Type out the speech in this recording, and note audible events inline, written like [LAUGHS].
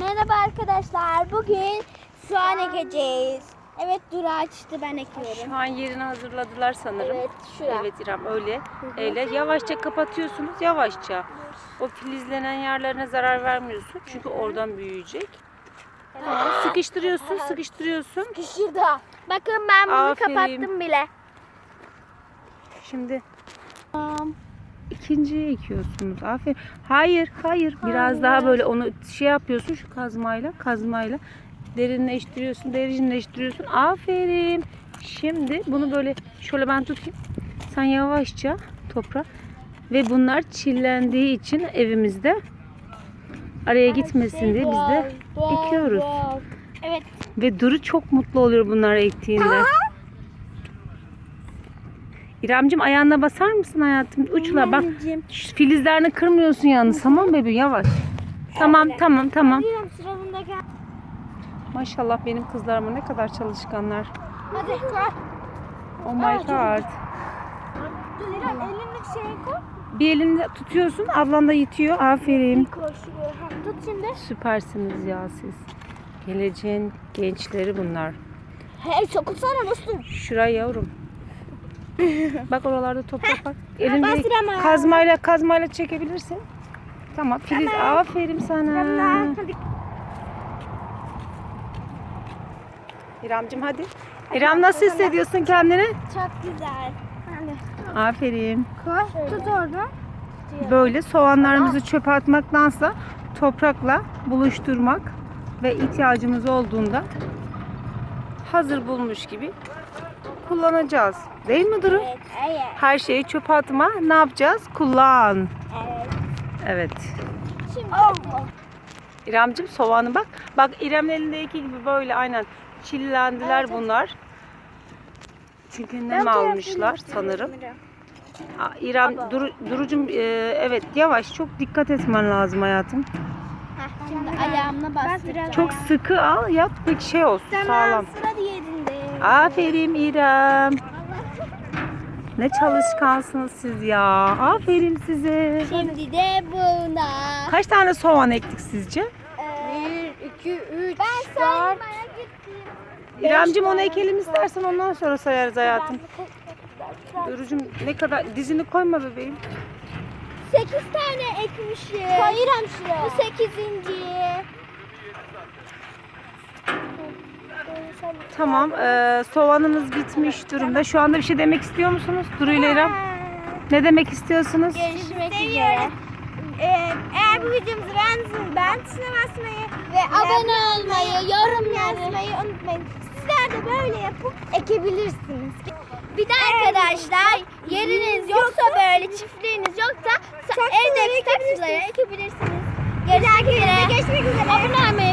Merhaba arkadaşlar. Bugün soğan ekeceğiz. Evet Duru açtı ben ekiyorum. Şu an yerini hazırladılar sanırım. Evet şura. Evet İrem öyle. Öyle. Yavaşça kapatıyorsunuz. Yavaşça. O filizlenen yerlerine zarar vermiyorsun. Çünkü oradan büyüyecek. Tamam. Sıkıştırıyorsun, sıkıştırıyorsun. Şurada. Bakın ben bunu Aferin. kapattım bile. Şimdi ikinciyi ekiyorsunuz. Aferin. Hayır, hayır. Biraz daha böyle onu şey yapıyorsun şu kazmayla, kazmayla derinleştiriyorsun, derinleştiriyorsun. Aferin. Şimdi bunu böyle şöyle ben tutayım. Sen yavaşça toprağa ve bunlar çillendiği için evimizde araya gitmesin diye biz de ekiyoruz. Evet. Ve Duru çok mutlu oluyor bunları ektiğinde. İremcim ayağına basar mısın hayatım? Uçla bak. Anneciğim. Filizlerini kırmıyorsun yalnız. Tamam bebeğim yavaş. Tamam tamam tamam. Maşallah benim kızlarıma ne kadar çalışkanlar. Hadi koy. Oh my god. Dur İrem elindeki şeyi koy. Bir elinde tutuyorsun ablan da yitiyor. Aferin. Koy şuraya. Ha, Tut şimdi. Süpersiniz ya siz. Geleceğin gençleri bunlar. Hey sokulsana Müslüm. Şuraya yavrum. [LAUGHS] Bak oralarda toprak bak. [LAUGHS] Elinde bastırama. kazmayla kazmayla çekebilirsin. Tamam Filiz aferin sana. İremcim hadi. İrem nasıl hissediyorsun kendini? Çok güzel. Hadi. Aferin. Koy. Tut orada. Böyle soğanlarımızı çöpe atmaktansa toprakla buluşturmak ve ihtiyacımız olduğunda hazır bulmuş gibi kullanacağız. Değil mi Duru? Evet. Evet. Her şeyi çöpe atma. Ne yapacağız? Kullan. Evet. Evet. Şimdi. İremcim soğanı bak. Bak İrem'in elindeki gibi böyle aynen çillendiler bunlar. Çünkü nem almışlar sanırım. Aa, İrem, Duru, Durucum e, evet yavaş çok dikkat etmen lazım hayatım. Şimdi ayağımla bastıracağım. Çok sıkı al yap pek şey olsun sağlam. Sıra. Aferin İrem. Ne çalışkansınız siz ya. Aferin size. Şimdi de buna. Kaç tane soğan ektik sizce? Bir, iki, üç, Ben saymaya gittim. İremcim onu ekelim istersen ondan sonra sayarız hayatım. Durucum ne kadar dizini koyma bebeğim. Sekiz tane ekmişim. Hayırım şuraya. Bu sekizinci. Tamam e, soğanımız bitmiş durumda. Şu anda bir şey demek istiyor musunuz Duru ile İrem? Ne demek istiyorsunuz? Görüşmek üzere. Ee, eğer bu videomuzu beğendiyseniz beğen tuşuna basmayı ve abone olmayı, yorum yazmayı unutmayın. Sizler de böyle yapıp ekebilirsiniz. Bir de arkadaşlar yeriniz yoksa böyle çiftliğiniz yoksa evdeki saksılara ekebilirsiniz. Görüşmek üzere. Görüşmek üzere. Abone olmayı